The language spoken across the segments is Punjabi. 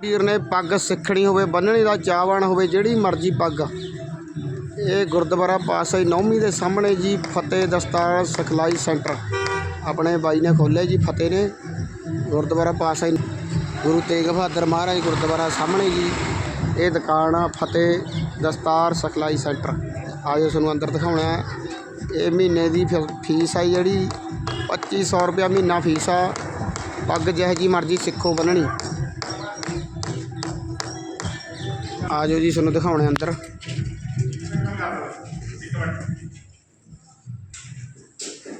ਵੀਰ ਨੇ ਪੱਗ ਸਿੱਖਣੀ ਹੋਵੇ ਬੰਨਣੀ ਦਾ ਚਾਹਵਾਨ ਹੋਵੇ, ਜਿਹੜੀ ਮਰਜ਼ੀ ਪੱਗ। ਇਹ ਗੁਰਦੁਆਰਾ ਪਾਤਸ਼ਾਹੀ ਨੌਵੀਂ ਦੇ ਸਾਹਮਣੇ ਜੀ, ਫਤਿਹ ਦਸਤਾਰ ਸਿਖਲਾਈ ਸੈਂਟਰ। ਆਪਣੇ ਬਾਈ ਨੇ ਖੋਲ੍ਹਿਆ ਜੀ, ਫਤਿਹ ਨੇ। ਗੁਰਦੁਆਰਾ ਪਾਤਸ਼ਾਹੀ ਗੁਰੂ ਤੇਗ ਬਹਾਦਰ ਮਹਾਰਾਜ ਗੁਰਦੁਆਰਾ ਸਾਹਮਣੇ ਜੀ, ਇਹ ਦੁਕਾਨ ਆ, ਫਤਿਹ ਦਸਤਾਰ ਸਿਖਲਾਈ ਸੈਂਟਰ। ਆਜੋ ਤੁਹਾਨੂੰ ਅੰਦਰ ਦਿਖਾਉਣਾ ਇਹ ਮਹੀਨੇ ਦੀ ਫਿਰ ਫੀਸ ਆ ਜਿਹੜੀ 2500 ਰੁਪਇਆ ਮਹੀਨਾ ਫੀਸ ਆ। ਪੱਗ ਜਿਹੋ ਜੀ ਮਰਜ਼ੀ ਸਿੱਖੋ ਬੰਨਣੀ ਆ ਜਾਓ ਜੀ ਤੁਹਾਨੂੰ ਦਿਖਾਉਣੇ ਅੰਦਰ।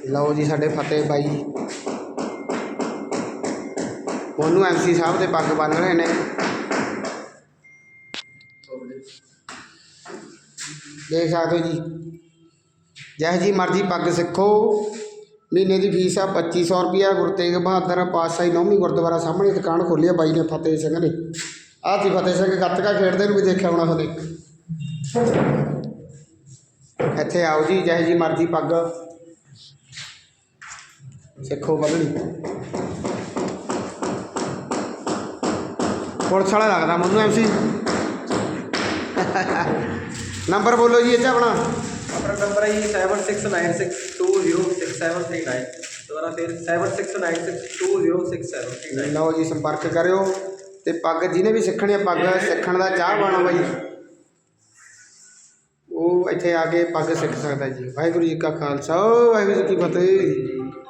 ਲਓ ਜੀ ਸਾਡੇ ਫਤਿਹ ਬਾਈ। ਉਹਨੂੰ ਐਮਸੀ ਸਾਹਿਬ ਦੇ ਪੱਗ ਬੰਨ ਰਹੇ ਨੇ। ਦੇਖ ਸਕਦੇ ਹੋ ਜੀ। ਜਿਹੋ ਜੀ ਮਰਜ਼ੀ ਪੱਗ ਸਿੱਖੋ। ਮਹੀਨੇ ਦੀ ਫੀਸ ਆ 2500 ਰੁਪਿਆ ਗੁਰੂ ਤੇਗ ਬਹਾਦਰ ਪਾਤਸ਼ਾਹੀ ਨੌਵੀਂ ਗੁਰਦੁਆਰਾ ਸਾਹਮਣੇ ਦੁਕਾਨ ਖੋਲ੍ਹੀ ਆ ਬਾਈ ਨੇ, ਫਤਿਹ ਸਿੰਘ ਨੇ। ਆਹ ਫਤਿਹ ਸਿੰਘ ਗੱਤਕਾ ਖੇਡਦੇ ਨੂੰ ਵੀ ਦੇਖਿਆ ਹੋਣਾ ਉਹਨੇ ਇੱਥੇ ਆਓ ਜੀ ਜਿਹੋ ਜੀ ਮਰਜ਼ੀ ਪੱਗ। ਸਿੱਖੋ ਬੰਨਣੀ ਪੁਲਿਸ ਵਾਲਾ ਲੱਗਦਾ ਮੈਨੂੰ ਐਮਸੀ ਨੰਬਰ ਬੋਲੋ ਜੀ ਇਹ 'ਚ ਆਪਣਾ। ਆਪਣਾ ਨੰਬਰ ਹੈ ਜੀ 7696206739 ਦੁਬਾਰਾ ਫਿਰ 7696206739 ਲਓ ਜੀ ਸੰਪਰਕ ਕਰਿਓ। ਤੇ ਪੱਗ ਜਿਹਨੇ ਵੀ ਸਿੱਖਣੀ ਹੈ ਪੱਗ ਸਿੱਖਣ ਦਾ ਚਾਹ ਬਾਣਾ ਬਾਈ। ਉਹ ਇੱਥੇ ਆ ਕੇ ਪੱਗ ਸਿੱਖ ਸਕਦਾ ਜੀ। ਵਾਹਿਗੁਰੂ ਜੀ ਕਾ ਖਾਲਸਾ, ਵਾਹਿਗੁਰੂ ਜੀ ਕੀ ਫਤਿਹ।